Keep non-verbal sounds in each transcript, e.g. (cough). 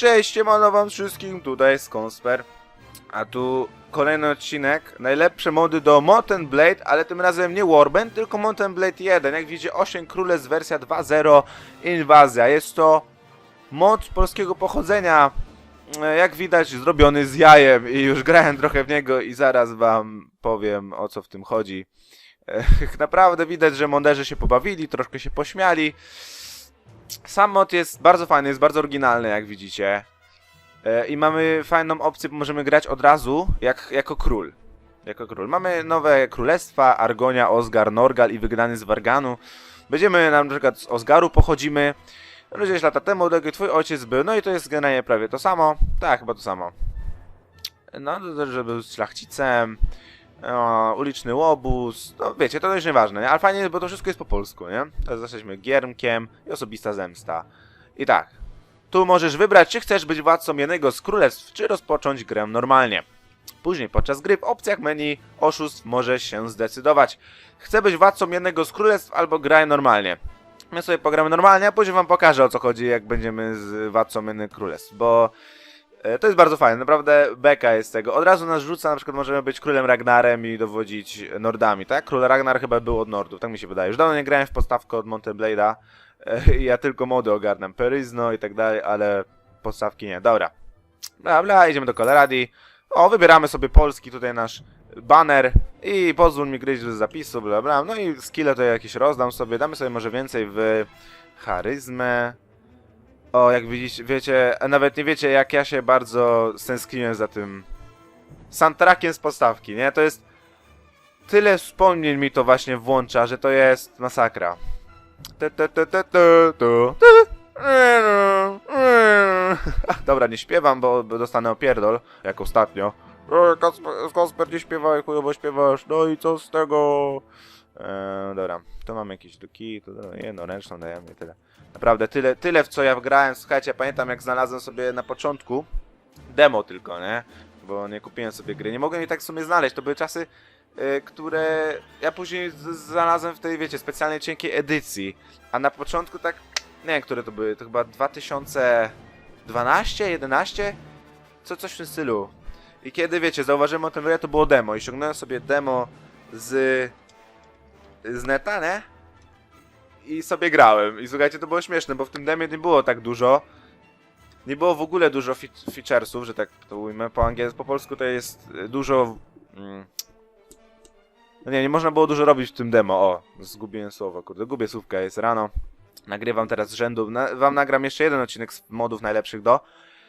Cześć, siemano wam wszystkim, tutaj jest Konsper. A tu kolejny odcinek, najlepsze mody do Mountain Blade, ale tym razem nie Warband, tylko Mountain Blade 1. Jak widzicie, 8 Królestw wersja 2.0 Inwazja. Jest to mod polskiego pochodzenia, e, jak widać zrobiony z jajem i już grałem trochę w niego i zaraz wam powiem o co w tym chodzi. E, (laughs) Naprawdę widać, że monderzy się pobawili, troszkę się pośmiali. Sam mod jest bardzo fajny, jest bardzo oryginalny, jak widzicie. E, I mamy fajną opcję, możemy grać od razu jak, jako król. Jako król. Mamy nowe królestwa, Argonia, Osgar, Norgal i wygnany z Warganu. Będziemy na przykład z Osgaru pochodzimy. No 10 lata temu, taki twój ojciec był, no i to jest generalnie prawie to samo. Tak, chyba to samo. No, to też, że był szlachcicem, o, uliczny łobuz, no wiecie, to już nieważne, nie? Ale fajnie, bo to wszystko jest po polsku, nie? Teraz jesteśmy giermkiem i osobista zemsta. I tak, tu możesz wybrać, czy chcesz być władcą jednego z królestw, czy rozpocząć grę normalnie. Później, podczas gry w opcjach menu oszustw możesz się zdecydować. Chcę być władcą jednego z królestw albo graj normalnie. My sobie pogramy normalnie, a później wam pokażę o co chodzi, jak będziemy z władcą jednych królestw, bo to jest bardzo fajne, naprawdę beka jest tego. Od razu nas rzuca, na przykład możemy być królem Ragnarem i dowodzić Nordami, tak? Król Ragnar chyba był od Nordów, tak mi się wydaje. Już dawno nie grałem w podstawkę od Mountain Blade'a, e, (laughs) ja tylko mody ogarnam, Peryzno i tak dalej, ale podstawki nie. Dobra. Dobra, idziemy do Coloradi. O, wybieramy sobie polski tutaj nasz banner i pozwól mi gryźć z zapisu, bla bla. No i skille to jakieś rozdam sobie, damy sobie może więcej w charyzmę. O, jak widzicie, wiecie, nawet nie wiecie jak ja się bardzo stęskniłem za tym soundtrackiem z podstawki, nie? To jest tyle wspomnień mi to właśnie włącza, że to jest masakra. (laughs) Dobra, nie śpiewam, bo bo dostanę opierdol, jak ostatnio. E, Kasper, Kasper nie śpiewaj, chujowo śpiewasz, no i co z tego? E, dobra, tu mam jakieś duki, tu jedno ręczną dajemy tyle. Naprawdę, tyle, tyle w co ja wgrałem, słuchajcie, pamiętam jak znalazłem sobie na początku demo tylko, nie? Bo nie kupiłem sobie gry, nie mogłem jej tak w sumie znaleźć, to były czasy, e, które ja później znalazłem w tej, wiecie, specjalnej cienkiej edycji, a na początku tak, nie wiem, które to były, to chyba 2012, 11? Co, coś w tym stylu. I kiedy, wiecie, zauważyłem o tym, że to było demo i ściągnąłem sobie demo z, z neta, nie? I sobie grałem. I słuchajcie, to było śmieszne, bo w tym demie nie było tak dużo. Nie było w ogóle dużo fi featuresów, że tak to ujmę po angielsku. Po polsku to jest y, dużo... Mm, no nie, nie można było dużo robić w tym demo. O, zgubiłem słowo, kurde. Gubię słówka, jest rano. Nagrywam teraz z rzędu. Na, wam nagram jeszcze jeden odcinek z modów najlepszych do.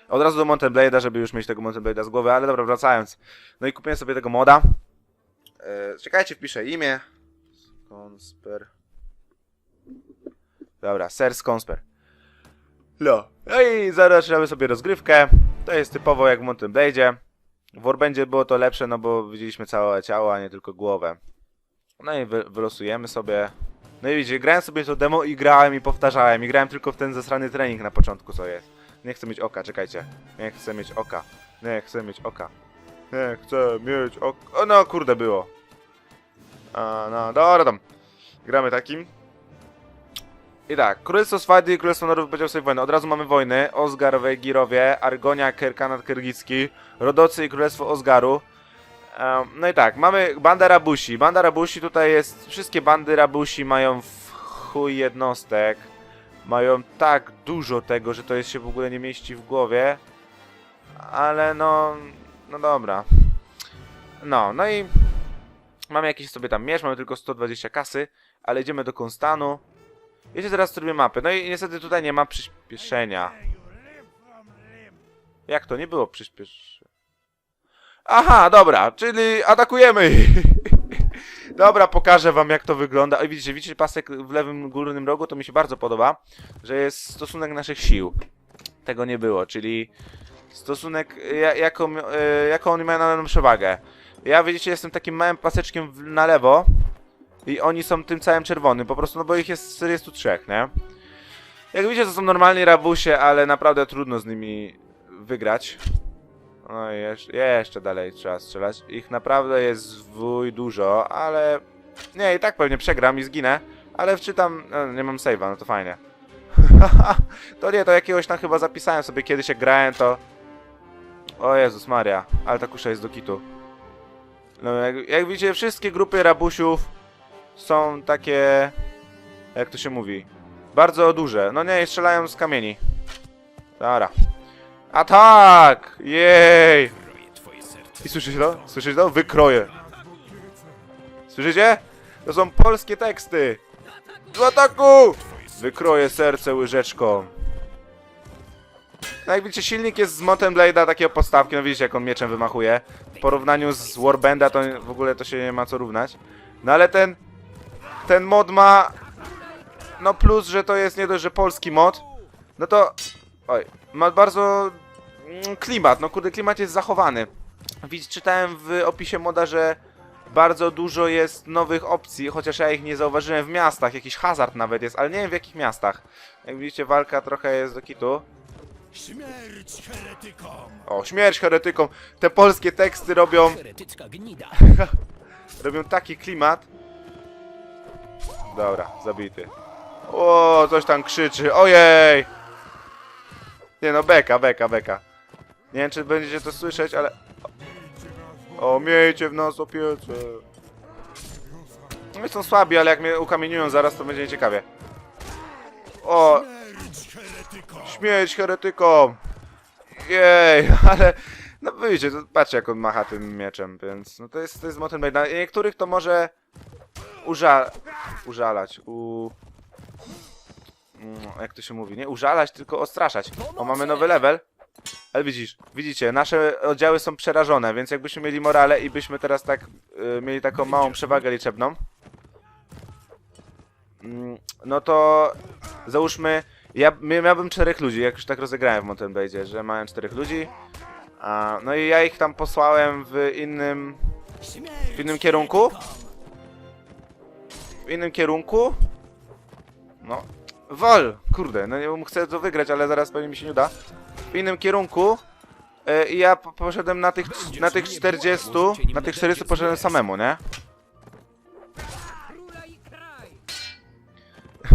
Od razu do Mountain Blade'a, żeby już mieć tego Mountain Blade'a z głowy, ale dobra, wracając. No i kupiłem sobie tego moda. E, czekajcie, wpiszę imię. Skonsper. Dobra, Ser Skonsper. No. No i zaczynamy sobie rozgrywkę. To jest typowo jak w Mountain Blade'zie. W Warbędzie było to lepsze, no bo widzieliśmy całe ciało, a nie tylko głowę. No i wy, wylosujemy sobie. No i widzicie, grałem sobie to demo i grałem i powtarzałem. I grałem tylko w ten zasrany trening na początku, co jest. Nie chcę mieć oka, czekajcie. Nie chcę mieć oka. Nie chcę mieć oka. Nie chcę mieć oka. O no kurde było. A no, dobra tam. Gramy takim. I tak, Królestwo Swady i Królestwo Norów powiedział sobie wojnę. Od razu mamy wojny. Osgar, Wejgirowie, Argonia, Kerkanat Kyrgyzski, Rodocy i Królestwo Osgaru. Em, no i tak, mamy bandę Rabusi. Banda Rabusi tutaj jest... Wszystkie bandy Rabusi mają w chuj jednostek. Mają tak dużo tego, że to jest się w ogóle nie mieści w głowie. Ale no... No dobra. No, no i... Mamy jakiś sobie tam miecz, mamy tylko 120 kasy, ale idziemy do Konstanu. Jedzie teraz w trybie mapy. No i niestety tutaj nie ma przyspieszenia. Jak to? Nie było przyspieszenia. Aha, dobra, czyli atakujemy! (laughs) Dobra, pokażę wam jak to wygląda. O, widzicie, widzicie pasek w lewym górnym rogu? To mi się bardzo podoba, że jest stosunek naszych sił. Tego nie było, czyli stosunek, ja- jaką, e, jaką oni mają na nam przewagę. Ja, widzicie, jestem takim małym paseczkiem w- na lewo i oni są tym całym czerwonym, po prostu, no bo ich jest 43, nie? Jak widzicie, to są normalni rabusie, ale naprawdę trudno z nimi wygrać. No i jeszcze, jeszcze dalej trzeba strzelać. Ich naprawdę jest wuj dużo, ale... Nie, i tak pewnie przegram i zginę, ale wczytam... No, nie mam save'a, no to fajnie. (laughs) to nie, to jakiegoś tam chyba zapisałem sobie kiedyś jak grałem, to... O Jezus Maria, ale ta kusza jest do kitu. No jak, jak widzicie, wszystkie grupy rabusiów są takie... Jak to się mówi? Bardzo duże. No nie, strzelają z kamieni. Dobra. A tak! Jej! I słyszycie to? Słyszycie to? Wykroję. Słyszycie? To są polskie teksty. Do ataku! Wykroję serce łyżeczką. No jak widzicie, silnik jest z Mountain Blade'a takiego podstawki, no widzicie jak on mieczem wymachuje. W porównaniu z Warbanda to w ogóle to się nie ma co równać. No ale ten... Ten mod ma... No plus, że to jest nie dość, że polski mod, no to... Oj, ma bardzo... mm, Klimat, no kurde, klimat jest zachowany. Widz, czytałem w opisie moda, że bardzo dużo jest nowych opcji, chociaż ja ich nie zauważyłem w miastach, jakiś hazard nawet jest, ale nie wiem w jakich miastach. Jak widzicie, walka trochę jest do kitu. Śmierć heretykom! O, śmierć heretykom! Te polskie teksty robią, Heretyczka gnida. (laughs) robią taki klimat. Dobra, zabity. O, coś tam krzyczy, ojej! Nie no, beka, beka, beka. Nie wiem, czy będziecie to słyszeć, ale... O, miejcie w nas opiece. No są słabi, ale jak mnie ukamieniują zaraz, to będzie nieciekawie. O, Śmierć! Śmierć heretykom! Jej, (laughs) ale... No widzicie, to patrzcie jak on macha tym mieczem, więc... No to jest, to jest Mountain Blade. Na niektórych to może... Uża... Użalać, u... Mm, Jak to się mówi? Nie użalać, tylko ostraszać. O, mamy nowy level. Ale widzisz, widzicie, nasze oddziały są przerażone, więc jakbyśmy mieli morale i byśmy teraz tak y, mieli taką małą przewagę liczebną, mm, no to załóżmy, ja mia- miałbym czterech ludzi, jak już tak rozegrałem w Mountain Blade'zie, że mają czterech ludzi, a, no i ja ich tam posłałem w innym, w innym kierunku, w innym kierunku, no, wol, kurde, no nie chcę to wygrać, ale zaraz pewnie mi się nie uda, w innym kierunku, e, i ja po- poszedłem na tych, na tych 40, na tych 400 poszedłem samemu, nie?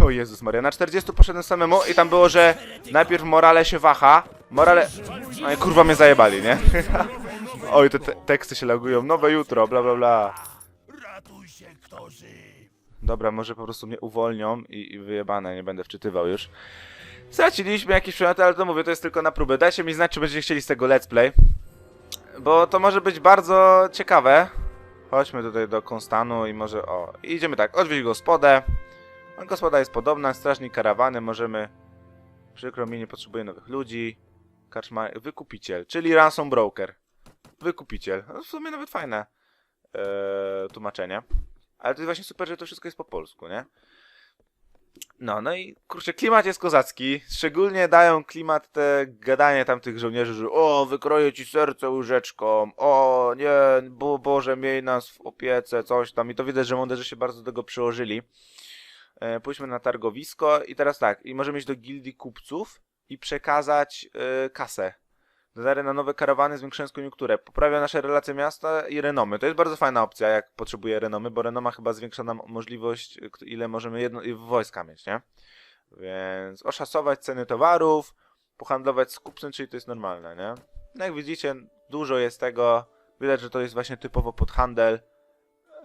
O Jezus Maria, na 40 poszedłem samemu i tam było, że najpierw morale się waha, morale... No i kurwa mnie zajebali, nie? (laughs) Oj, te, te teksty się lagują, nowe jutro, bla bla bla. Dobra, może po prostu mnie uwolnią i, i wyjebane, nie będę wczytywał już. Straciliśmy jakieś przedmioty, ale to mówię, to jest tylko na próbę. Dajcie mi znać, czy będziecie chcieli z tego let's play. Bo to może być bardzo ciekawe. Chodźmy tutaj do Konstanu i może, o, idziemy tak, odwieźć gospodę. Gospoda jest podobna, strażnik karawany, możemy... Przykro mi, nie potrzebuję nowych ludzi. Karczma... Wykupiciel, czyli ransom broker. Wykupiciel. No, w sumie nawet fajne eee, tłumaczenie. Ale to jest właśnie super, że to wszystko jest po polsku, nie? No, no i kurczę, klimat jest kozacki. Szczególnie dają klimat te gadanie tamtych żołnierzy, że o, wykroję ci serce łyżeczką, o, nie, bo, Boże, miej nas w opiece, coś tam. I to widać, że monderzy się bardzo do tego przyłożyli. E, pójdźmy na targowisko i teraz tak, i możemy iść do gildii kupców i przekazać e, kasę. Dodary na nowe karawany zwiększając koniunkturę. Poprawia nasze relacje miasta i renomy. To jest bardzo fajna opcja, jak potrzebuję renomy, bo renoma chyba zwiększa nam możliwość, ile możemy jedno, wojska mieć, nie? Więc oszacować ceny towarów, pohandlować z kupcem, czyli to jest normalne, nie? No jak widzicie, dużo jest tego. Widać, że to jest właśnie typowo pod handel.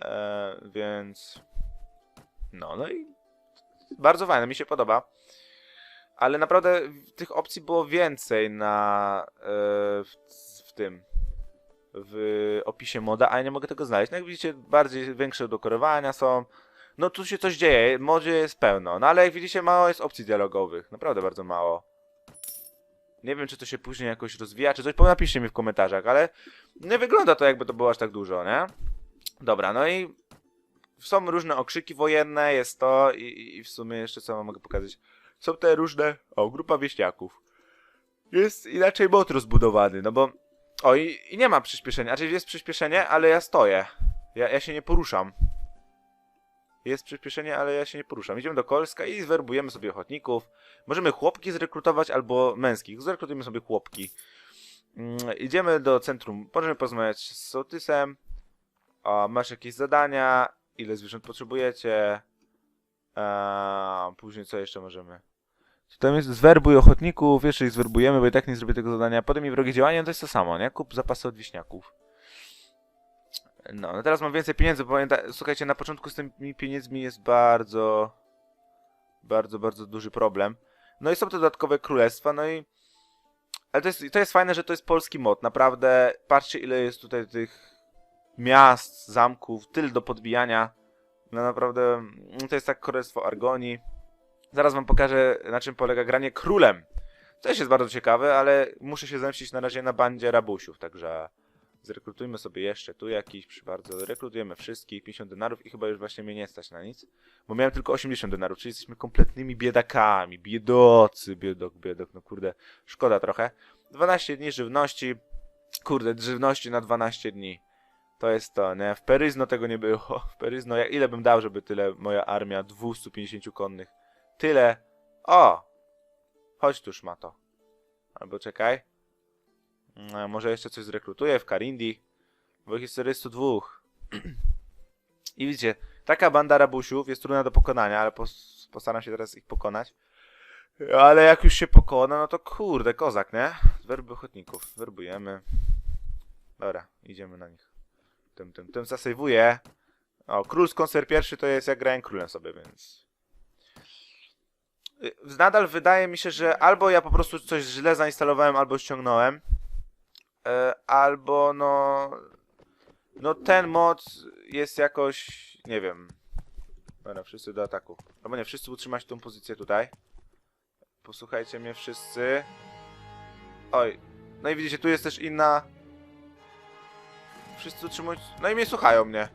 E, więc... No, no i bardzo fajne, mi się podoba. Ale naprawdę tych opcji było więcej na e, w, w tym w opisie moda, a ja nie mogę tego znaleźć. No jak widzicie, bardziej większe dokorowania są. No tu się coś dzieje, modzie jest pełno. No ale jak widzicie, mało jest opcji dialogowych. Naprawdę bardzo mało. Nie wiem, czy to się później jakoś rozwija, czy coś, napiszcie mi w komentarzach, ale nie wygląda to jakby to było aż tak dużo, nie? Dobra, no i są różne okrzyki wojenne, jest to i, i- w sumie jeszcze co wam mogę pokazać są te różne. O, grupa wieśniaków. Jest inaczej bot rozbudowany, no bo. O, i, i nie ma przyspieszenia. Znaczy jest przyspieszenie, ale ja stoję. Ja, ja się nie poruszam. Jest przyspieszenie, ale ja się nie poruszam. Idziemy do Kolska i zwerbujemy sobie ochotników. Możemy chłopki zrekrutować albo męskich. Zrekrutujemy sobie chłopki. Mm, idziemy do centrum. Możemy porozmawiać z sołtysem. O, masz jakieś zadania? Ile zwierząt potrzebujecie? Eee, później co jeszcze możemy? Tam jest zwerbuj ochotników, jeszcze ich zwerbujemy, bo i tak nie zrobię tego zadania. Potem i wrogie działanie, no to jest to samo, nie? Kup zapasy od wiśniaków. No, no teraz mam więcej pieniędzy, bo pamięta, słuchajcie, na początku z tymi pieniędzmi jest bardzo, bardzo, bardzo duży problem. No i są te dodatkowe królestwa, no i... Ale to jest, to jest fajne, że to jest polski mod, naprawdę. Patrzcie, ile jest tutaj tych miast, zamków, tyle do podbijania. No naprawdę, mm, to jest tak królestwo Argonii. Zaraz wam pokażę, na czym polega granie królem. To jest bardzo ciekawe, ale muszę się zemścić na razie na bandzie rabusiów, także zrekrutujmy sobie jeszcze tu jakiś, przy bardzo, rekrutujemy wszystkich, 50 denarów i chyba już właśnie mnie nie stać na nic, bo miałem tylko 80 denarów, czyli jesteśmy kompletnymi biedakami, biedocy, biedok, biedok, no kurde, szkoda trochę. 12 dni żywności, kurde, żywności na 12 dni. To jest to, nie? W Peryzno tego nie było. (laughs) W Peryzno, jak, ile bym dał, żeby tyle moja armia 250 konnych Tyle. O! Chodź tu, szmato. Albo czekaj. No, może jeszcze coś zrekrutuję w Karindi. Bo ich jest 402. (clears throat) I widzicie, taka banda rabusiów jest trudna do pokonania, ale pos postaram się teraz ich pokonać. Ale jak już się pokona, no to kurde, kozak, nie? Werby ochotników. Werbujemy. Dobra, idziemy na nich. Tym, tym, tym zasejwuję. O, król z konser pierwszy to jest jak grałem królem sobie, więc... Y, nadal wydaje mi się, że albo ja po prostu coś źle zainstalowałem, albo ściągnąłem, e, albo no, no ten mod jest jakoś, nie wiem, dobra, wszyscy do ataku, albo nie, wszyscy utrzymać tą pozycję tutaj, posłuchajcie mnie wszyscy, oj, no i widzicie, tu jest też inna, wszyscy utrzymują, no i mnie słuchają mnie,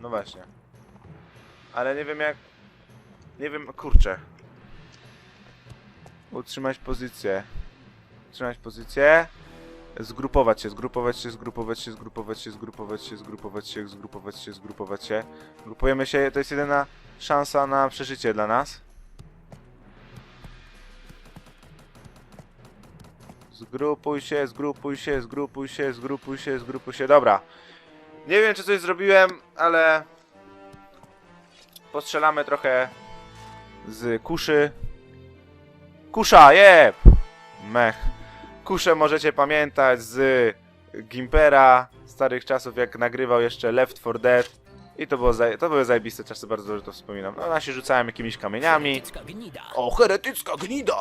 no właśnie, ale nie wiem jak, nie wiem, kurczę. Utrzymać pozycję. Utrzymać pozycję. Zgrupować się, zgrupować się, zgrupować się, zgrupować się, zgrupować się, zgrupować się, zgrupować się, zgrupować się. Grupujemy się, to jest jedyna szansa na przeżycie dla nas. Zgrupuj się, zgrupuj się, zgrupuj się, zgrupuj się, zgrupuj się. Dobra. Nie wiem, czy coś zrobiłem, ale... Postrzelamy trochę z kuszy. Kusza, jeb! Mech. Kuszę możecie pamiętać z Gimpera, starych czasów, jak nagrywał jeszcze Left 4 Dead. I to, było to były zajebiste czasy, bardzo dobrze to wspominam. No, ona się rzucałem jakimiś kamieniami. Heretycka gnida. O, heretycka gnida!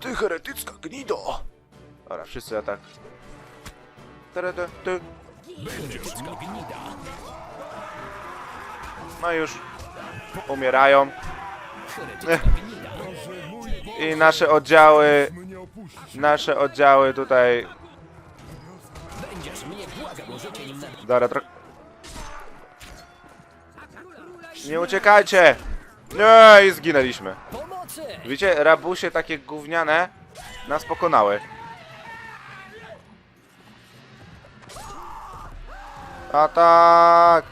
Ty heretycka gnido! Dobra, wszyscy atak. Tere, te, ty. Heretycka gnida. No już umierają. I nasze oddziały, nasze oddziały tutaj. Dobra, tro... Nie uciekajcie! Nie, i zginęliśmy. Widzicie, rabusie takie gówniane nas pokonały. Atak!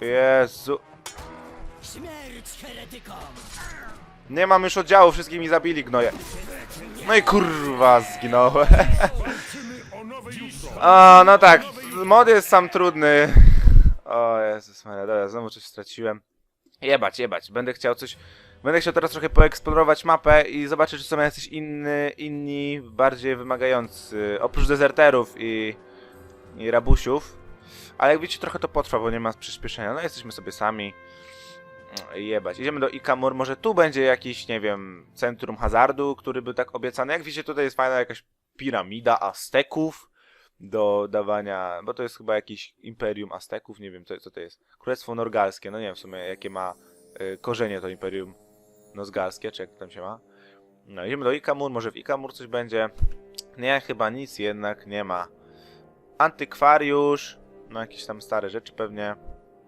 Jezu. Nie mam już oddziału, wszystkich mi zabili gnoje. No i kurwa, zginąłem. (laughs) A, no tak, mod jest sam trudny. O Jezus Maria, dobra, znowu coś straciłem. Jebać, jebać, będę chciał coś... Będę chciał teraz trochę poeksplorować mapę i zobaczyć, czy są jacyś inny, inni, bardziej wymagający. Oprócz dezerterów i, i rabusiów. Ale jak widzicie, trochę to potrwa, bo nie ma przyspieszenia. No, jesteśmy sobie sami. Jebać. Idziemy do Ikamur. Może tu będzie jakiś, nie wiem, centrum hazardu, który był tak obiecany. Jak widzicie, tutaj jest fajna jakaś piramida Azteków do dawania, bo to jest chyba jakiś imperium Azteków, nie wiem co, co to jest. Królestwo Norgalskie, no nie wiem w sumie jakie ma y, korzenie to imperium Norgalskie, czy jak tam się ma. No idziemy do Ikamur, może w Ikamur coś będzie. Nie, chyba nic jednak nie ma. Antykwariusz, no jakieś tam stare rzeczy pewnie.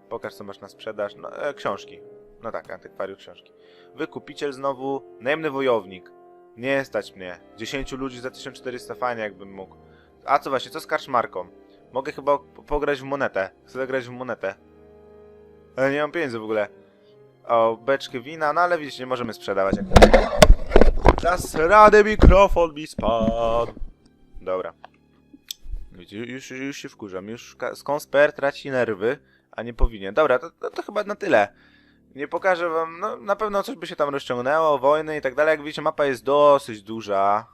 Pokaż co masz na sprzedaż, no e, książki. No tak, antykwariusz książki. Wykupiciel znowu, najemny wojownik. Nie stać mnie. 10 ludzi za 1400 fajnie jakbym mógł. A co właśnie, co z karczmarką? Mogę chyba po- pograć w monetę. Chcę zagrać w monetę. Ale nie mam pieniędzy w ogóle. O, beczkę wina, no ale widzicie, nie możemy sprzedawać. Das radę mikrofon mi spadł. Dobra. Widzicie, już, już się wkurzam. Już skąsper traci nerwy, a nie powinien. Dobra, to, to, to chyba na tyle. Nie pokażę wam, no na pewno coś by się tam rozciągnęło, wojny i tak dalej. Jak widzicie, mapa jest dosyć duża.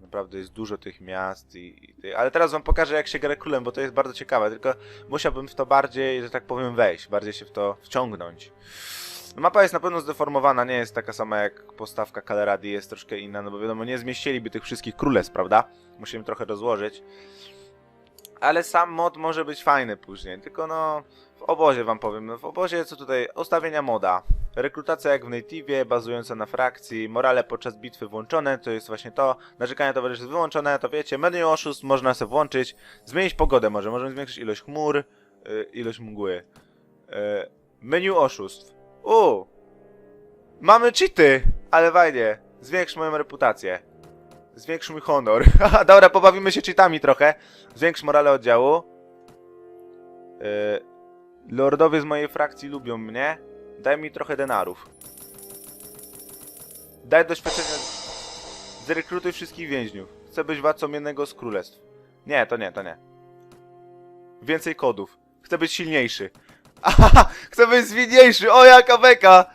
Naprawdę jest dużo tych miast i, i Ale teraz wam pokażę jak się gra królem, bo to jest bardzo ciekawe, tylko musiałbym w to bardziej, że tak powiem, wejść, bardziej się w to wciągnąć. Mapa jest na pewno zdeformowana, nie jest taka sama jak postawka Kaleradi, jest troszkę inna, no bo wiadomo, nie zmieściliby tych wszystkich królestw, prawda? Musimy trochę rozłożyć. Ale sam mod może być fajny później, tylko no... W obozie wam powiem, no w obozie co tutaj? Ustawienia moda. Rekrutacja jak w Native'ie, bazująca na frakcji, morale podczas bitwy włączone, to jest właśnie to. Narzekania towarzystw wyłączone, to wiecie, menu oszustw można sobie włączyć. Zmienić pogodę może, możemy zwiększyć ilość chmur, y, ilość mgły. Y, menu oszustw. U, Mamy cheaty! Ale fajnie. Zwiększ moją reputację. Zwiększ mój honor. (laughs) Dobra, pobawimy się cheatami trochę. Zwiększ morale oddziału. Yy, lordowie z mojej frakcji lubią mnie. Daj mi trochę denarów. Daj doświadczenia. Zrekrutuj wszystkich więźniów. Chcę być władcą jednego z królestw. Nie, to nie, to nie. Więcej kodów. Chcę być silniejszy. (laughs) Aha, chcę być zwinniejszy. O, jaka beka!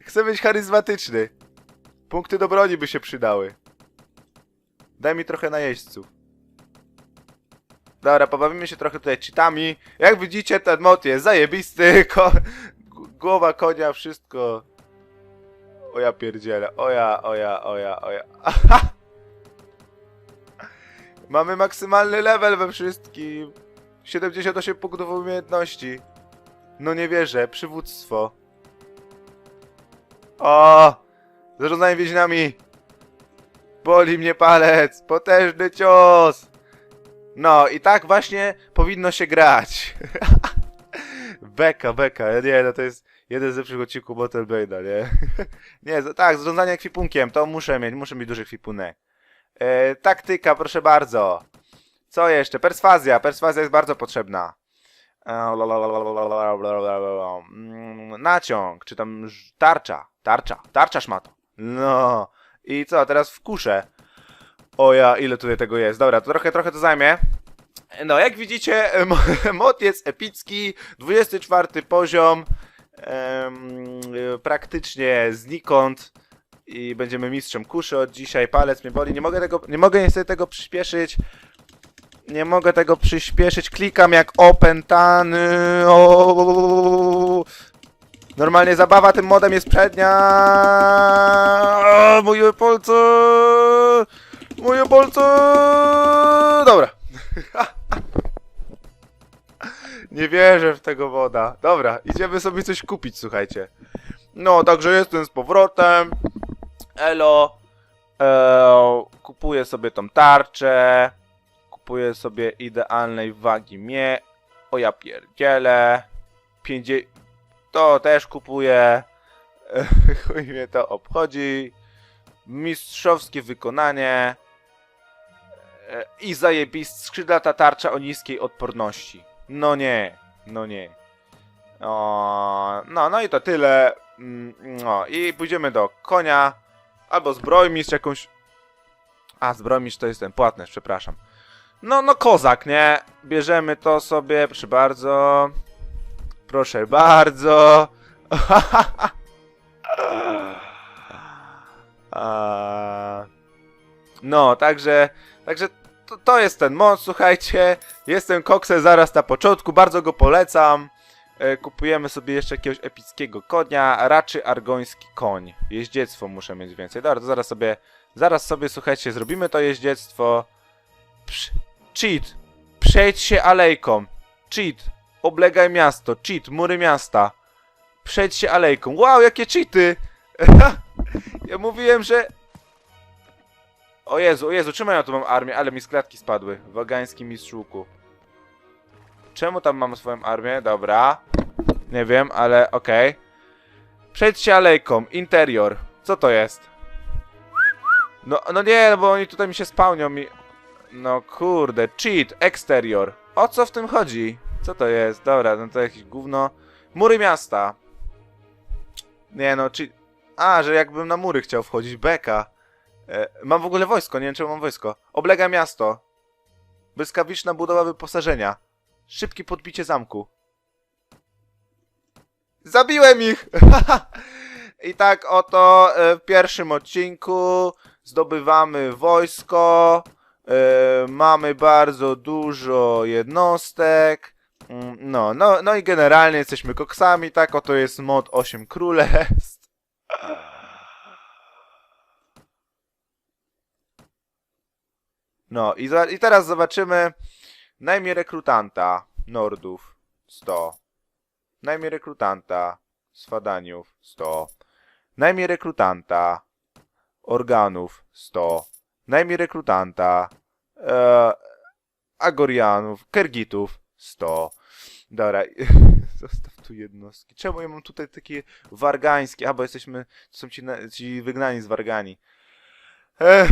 Chcę być charyzmatyczny. Punkty do broni by się przydały. Daj mi trochę najeźdźców. Dobra, pobawimy się trochę tutaj cheatami. Jak widzicie, ten mod jest zajebisty. (laughs) Ko głowa konia, wszystko. O ja pierdzielę. O ja, o ja, o ja, o ja. (laughs) Mamy maksymalny level we wszystkim. 78 punktów umiejętności. No nie wierzę, przywództwo. O! Zarządzanie więźniami! Boli mnie palec! Potężny cios! No i tak właśnie powinno się grać. beka, beka, nie, no to jest jeden z lepszych odcinków Motel Blade'a, nie? nie, tak, zrządzanie kwipunkiem, to muszę mieć, muszę mieć duży kwipunek. E, taktyka, proszę bardzo. Co jeszcze? Perswazja, perswazja jest bardzo potrzebna. Naciąg, czy tam tarcza, tarcza, tarcza szmato. No. I co, teraz wkuszę. O ja, ile tutaj tego jest. Dobra, to trochę, trochę to zajmie. No, jak widzicie, mo- mod jest epicki. 24 poziom. Em, y, praktycznie znikąd. I będziemy mistrzem kuszy od dzisiaj. Palec mnie boli. Nie mogę tego, nie mogę niestety tego przyspieszyć. Nie mogę tego przyspieszyć. Klikam jak opętany. O, Normalnie zabawa tym modem jest przednia. A, Moje palce! Moje palce! Dobra. (laughs) Nie wierzę w tego woda. Dobra, idziemy sobie coś kupić, słuchajcie. No, także jestem z powrotem. Elo. Eee, kupuję sobie tą tarczę. Kupuję sobie idealnej wagi mie. O ja pierdzielę. 50... To też kupuję. (laughs) Chuj mnie to obchodzi. Mistrzowskie wykonanie. E, I zajebist skrzydlata tarcza o niskiej odporności. No nie, no nie. O, no, no i to tyle. Mm, No i pójdziemy do konia. Albo zbrojmistrz jakąś. A, zbrojmistrz to jest ten płatnerz, przepraszam. No, no kozak, nie? Bierzemy to sobie, proszę bardzo. Proszę bardzo. (laughs) No, także, także to, to jest ten mod, słuchajcie. Jestem koksem zaraz na początku, bardzo go polecam. E, Kupujemy sobie jeszcze jakiegoś epickiego konia, raczy argoński koń. Jeździectwo muszę mieć więcej. Dobra, to zaraz sobie, zaraz sobie, słuchajcie, zrobimy to jeździectwo. Psz, cheat. Przejdź się alejką. Cheat. Oblegaj miasto. Cheat. Mury miasta. Przejdź się alejką. Wow, jakie cheaty! (laughs) ja mówiłem, że... O Jezu, o Jezu, czemu ja tu mam armię? Ale mi z klatki spadły. Wagański mistrz łuku. Czemu tam mam swoją armię? Dobra. Nie wiem, ale okej. Przejdź się alejką. Interior. Co to jest? No, no nie, bo oni tutaj mi się spełnią mi... No kurde, cheat, exterior. O co w tym chodzi? Co to jest? Dobra, no to jakieś gówno. Mury miasta. Nie no, cheat... A, że jakbym na mury chciał wchodzić, beka. E, mam w ogóle wojsko, nie wiem czemu mam wojsko. Oblega miasto. Błyskawiczna budowa wyposażenia. Szybkie podbicie zamku. Zabiłem ich! (laughs) I tak oto e, w pierwszym odcinku zdobywamy wojsko. e, Mamy bardzo dużo jednostek. Mm, No, no, no i generalnie jesteśmy koksami, tak oto jest mod 8 królestw. (laughs) No i, za, i teraz zobaczymy najmniej rekrutanta Nordów 100. Najmniej rekrutanta Swadaniów 100. Najmniej rekrutanta Organów 100. Najmniej rekrutanta e, Agorianów, Kergitów 100. Dobra, (laughs) zostaw tu jednostki. Czemu ja mam tutaj takie wargańskie? A, bo jesteśmy, są ci, ci wygnani z Wargani. Ech.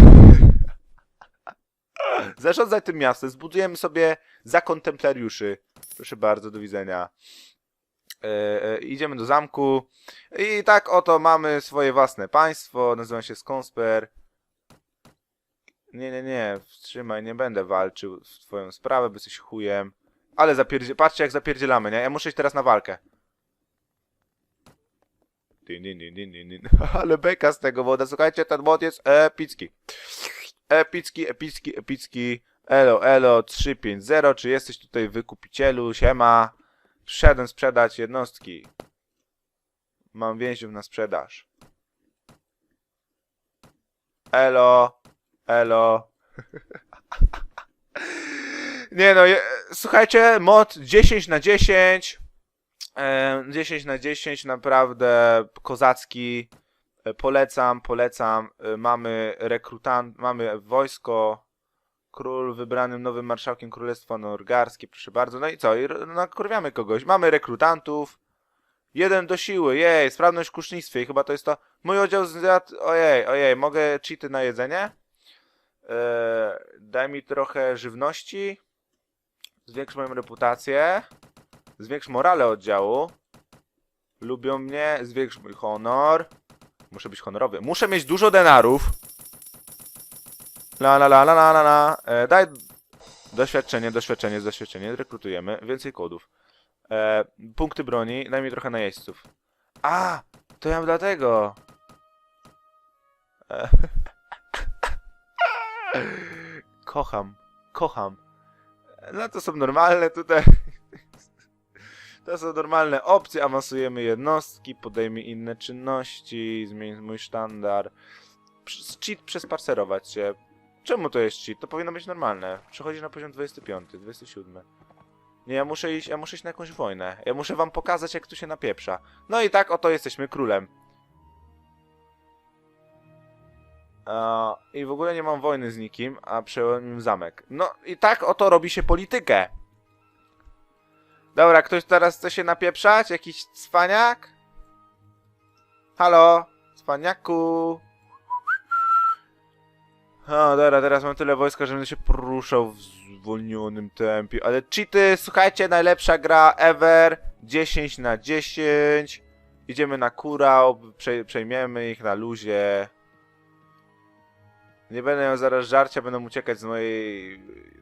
Zarządzaj tym miastem, zbudujemy sobie zakon templariuszy. Proszę bardzo, do widzenia. E, e, idziemy do zamku. I tak oto mamy swoje własne państwo. Nazywa się Skonsper. Nie, nie, nie. Wstrzymaj, nie będę walczył w twoją sprawę, by jesteś chujem. Ale zapierdzie... Patrzcie, jak zapierdzielamy, nie? Ja muszę iść teraz na walkę. Din, din, din, din, din. (laughs) Ale beka z tego woda. Słuchajcie, ten mod jest epicki. Epicki, epicki, epicki. Elo, elo, 350. Czy jesteś tutaj wykupicielu? Siema. Przyszedłem sprzedać jednostki. Mam więźniów na sprzedaż. Elo, elo. (laughs) Nie no, je, słuchajcie, mod 10 na 10. E, 10 na 10 naprawdę kozacki. E, Polecam, polecam. E, Mamy rekrutant, mamy wojsko. Król wybranym nowym marszałkiem Królestwa Norgarskie, proszę bardzo. No i co? I nakurwiamy kogoś. Mamy rekrutantów. Jeden do siły, jej, sprawność w kusznictwie i chyba to jest to. Mój oddział ojej, ojej, mogę cheaty na jedzenie? Eee, daj mi trochę żywności. Zwiększ moją reputację. Zwiększ morale oddziału. Lubią mnie, zwiększ mój honor. Muszę być honorowy. Muszę mieć dużo denarów. La la la la la la la. E, daj doświadczenie, doświadczenie, doświadczenie. Rekrutujemy. Więcej kodów. E, punkty broni. Daj mi trochę najeźdźców. A! To ja dlatego. E, (laughs) kocham. Kocham. No to są normalne tutaj. To są normalne opcje. Awansujemy jednostki, podejmij inne czynności, zmień mój sztandar. Cheat przesparcerować się. Czemu to jest cheat? To powinno być normalne. Przechodzi na poziom 25, 27. Nie, ja muszę iść, ja muszę iść na jakąś wojnę. Ja muszę wam pokazać, jak tu się napieprza. No i tak oto jesteśmy królem. I w ogóle nie mam wojny z nikim, a przejąłem zamek. No i tak oto robi się politykę. Dobra, ktoś teraz chce się napieprzać? Jakiś cwaniak? Halo? Cwaniaku? O, dobra, teraz mam tyle wojska, że będę się poruszał w zwolnionym tempie. Ale cheaty, słuchajcie, najlepsza gra ever. 10 na 10. Idziemy na kurał, prze, przejmiemy ich na luzie. Nie będę miał zaraz żarcia, będą uciekać z mojej...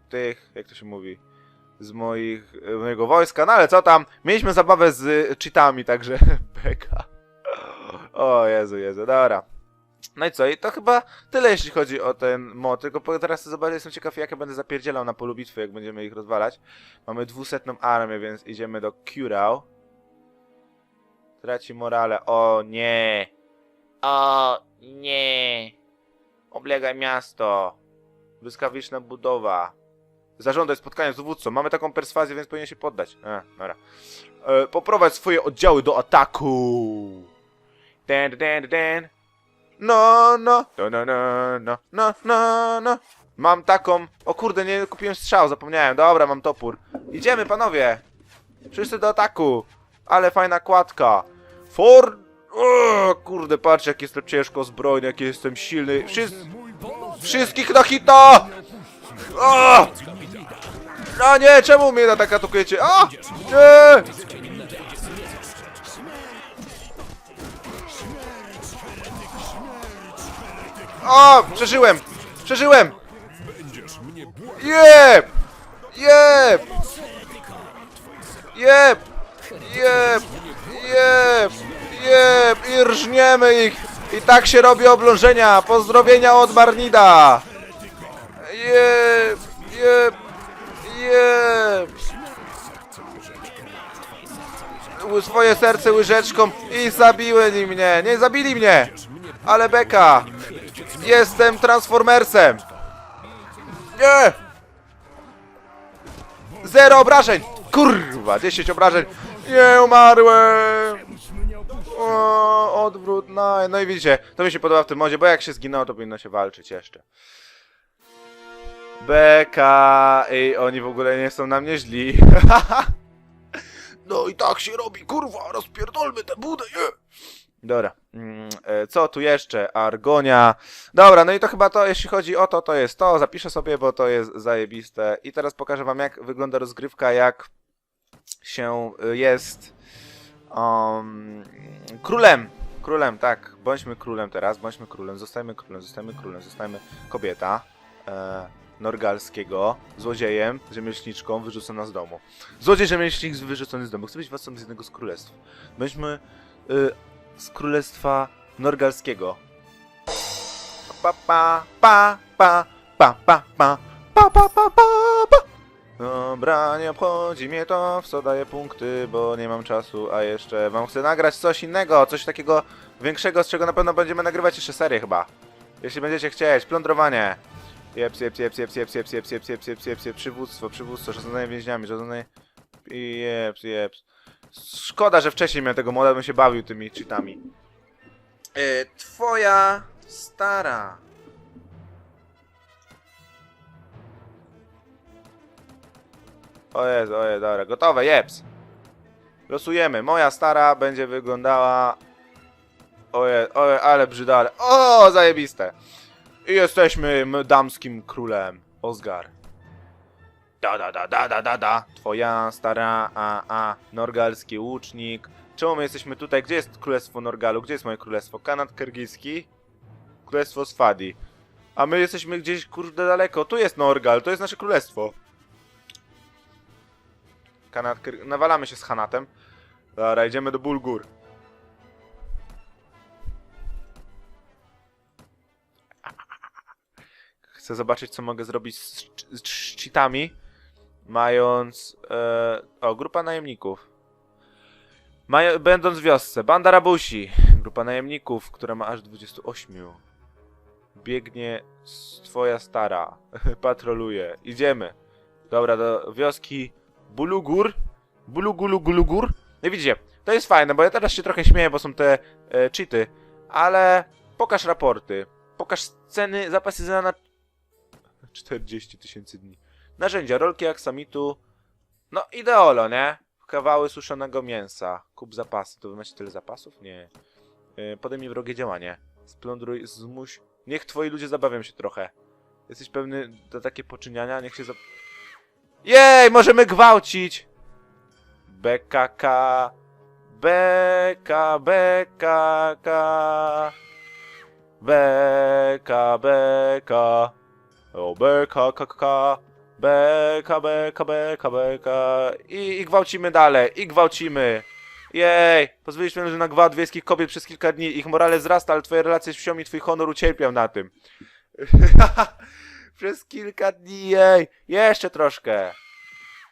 tych, jak to się mówi? Z moich, mojego wojska, no ale co tam? Mieliśmy zabawę z cheatami, także (laughs) beka. O Jezu, Jezu, dobra. No i co? I to chyba tyle, jeśli chodzi o ten mod. Tylko teraz chcę zobaczyć, jestem ciekaw, jak ja będę zapierdzielał na polu bitwy, jak będziemy ich rozwalać. Mamy dwusetną armię, więc idziemy do Curau. Traci morale. O nie! O nie! Oblegaj miasto. Błyskawiczna budowa. Zażądaj spotkania z dowódcą. Mamy taką perswazję, więc powinien się poddać. E, dobra. E, poprowadź swoje oddziały do ataku. Den, den, den. No, no. No, no, no, no, no, no, no. Mam taką... O kurde, nie kupiłem strzał, zapomniałem. Dobra, mam topór. Idziemy, panowie. Wszyscy do ataku. Ale fajna kładka. For... O, kurde, patrz, jak jestem ciężko zbrojny, jak jestem silny. Wszys... Wszystkich na hita! O! A nie, czemu mnie tak atakujecie? A! Nie! O! Przeżyłem! Przeżyłem! Jeb! Jeb! Jeb! Jeb! Jeb! Jeb! I rżniemy ich! I tak się robi oblążenia! Pozdrowienia od Marnida! Jeb! Jeb! Ły- Swoje serce łyżeczką i zabiły ni mnie! Nie zabili mnie! Ale beka! Jestem Transformersem! Nie! Zero obrażeń! Kurwa, 10 obrażeń! Nie umarłem! O, odwrót, no, no i widzicie, to mi się podoba w tym modzie, bo jak się zginęło, to powinno się walczyć jeszcze. Beka, i oni w ogóle nie są na mnie źli. no i tak się robi, kurwa, rozpierdolmy tę budę, nie? Dobra, mm, e, co tu jeszcze? Argonia. Dobra, no i to chyba to, jeśli chodzi o to, to jest to. Zapiszę sobie, bo to jest zajebiste. I teraz pokażę wam, jak wygląda rozgrywka, jak się y, jest um, królem. Królem, tak. Bądźmy królem teraz, bądźmy królem, zostajmy królem, zostajmy królem, zostajmy kobieta e, Norgalskiego, złodziejem, rzemieślniczką, wyrzucona z domu. Złodziej, rzemieślnik wyrzucony z domu. Chcę być władcą z jednego z królestw. Bądźmy y, z królestwa Norgalskiego. Pa pa pa pa pa pa pa pa pa pa pa pa Dobra, nie obchodzi mnie to, w co daję punkty, bo nie mam czasu, a jeszcze wam chcę nagrać coś innego, coś takiego większego, z czego na pewno będziemy nagrywać jeszcze serię chyba. Jeśli będziecie chcieć, plądrowanie. Jeps, jeps, jeps, jeps, jeps, jeps, jeps, jeps, jeps, jeps, jeps, jeps, przywództwo, przywództwo, zarządzanie więźniami, zarządzanie... I jeps, jeps. Szkoda, że wcześniej miałem tego moda, bym się bawił tymi cheatami. E, twoja stara. O jest, o jest, dobra, gotowe, jeps. Losujemy. Moja stara będzie wyglądała... O jest, o jest, ale brzydale. O, zajebiste. I jesteśmy damskim królem. Osgar. Da, da, da, da, da, da, da. Twoja stara, a, a, norgalski łucznik. Czemu my jesteśmy tutaj? Gdzie jest królestwo Norgalu? Gdzie jest moje królestwo? Kanad Kyrgyzski? Królestwo Swadi. A my jesteśmy gdzieś, kurde, daleko. Tu jest Norgal, to jest nasze królestwo. Kanad Kyr... Nawalamy się z Hanatem. Dobra, idziemy do Bulgur. Chcę zobaczyć, co mogę zrobić z, z, z cheatami, mając... E, o, grupa najemników. Maja, będąc w wiosce. Banda Rabusi. Grupa najemników, która ma aż 28. Biegnie twoja stara. (laughs) Patroluje. Idziemy. Dobra, do wioski Bulugur. Bulugulugulugur. No widzicie, to jest fajne, bo ja teraz się trochę śmieję, bo są te e, cheaty, ale pokaż raporty. Pokaż ceny, zapasy za na 40 tysięcy dni. Narzędzia, rolki aksamitu. No ideolo, nie? Kawały suszonego mięsa. Kup zapasy. To wy macie tyle zapasów? Nie. Yy, podejmij wrogie działanie. Splądruj, zmuś. Niech twoi ludzie zabawią się trochę. Jesteś pewny do takie poczyniania? Niech się zap... Jej! Możemy gwałcić! BKK. BK, BKK. BK, BK. O, beka, kaka, beka, beka, beka, beka. I, I gwałcimy dalej, i gwałcimy. Jej, pozwoliliśmy ludziom na gwałt wiejskich kobiet przez kilka dni. Ich morale wzrasta, ale twoje relacje z wsią i twój honor ucierpiał na tym. (laughs) przez kilka dni, jej. Jeszcze troszkę.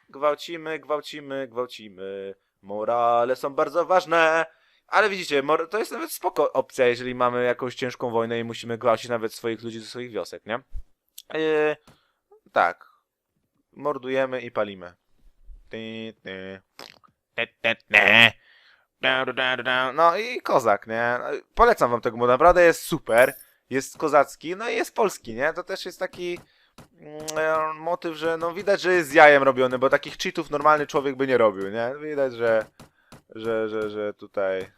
Gwałcimy, gwałcimy, gwałcimy. Morale są bardzo ważne. Ale widzicie, to jest nawet spoko opcja, jeżeli mamy jakąś ciężką wojnę i musimy gwałcić nawet swoich ludzi ze swoich wiosek, nie? Yy, tak. Mordujemy i palimy. Ty, ty. No i kozak, nie? Polecam wam tego, bo naprawdę jest super. Jest kozacki, no i jest polski, nie? To też jest taki mm, motyw, że no widać, że jest z jajem robiony, bo takich cheatów normalny człowiek by nie robił, nie? Widać, że że, że, że tutaj...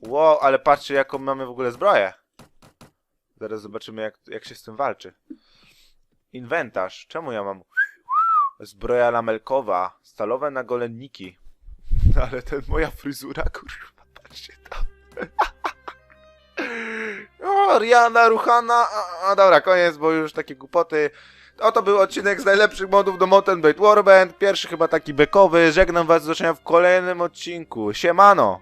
Wow, ale patrzcie jaką mamy w ogóle zbroję. Zaraz zobaczymy jak, jak się z tym walczy. Inwentarz. Czemu ja mam... Zbroja lamelkowa. Stalowe nagolenniki. (laughs) Ale ten moja fryzura, kurwa, patrzcie tam. (laughs) O, Rihanna, Ruchana. A dobra, koniec, bo już takie głupoty. Oto był odcinek z najlepszych modów do Mountain Blade Warband. Pierwszy chyba taki bekowy. Żegnam was do zobaczenia w kolejnym odcinku. Siemano!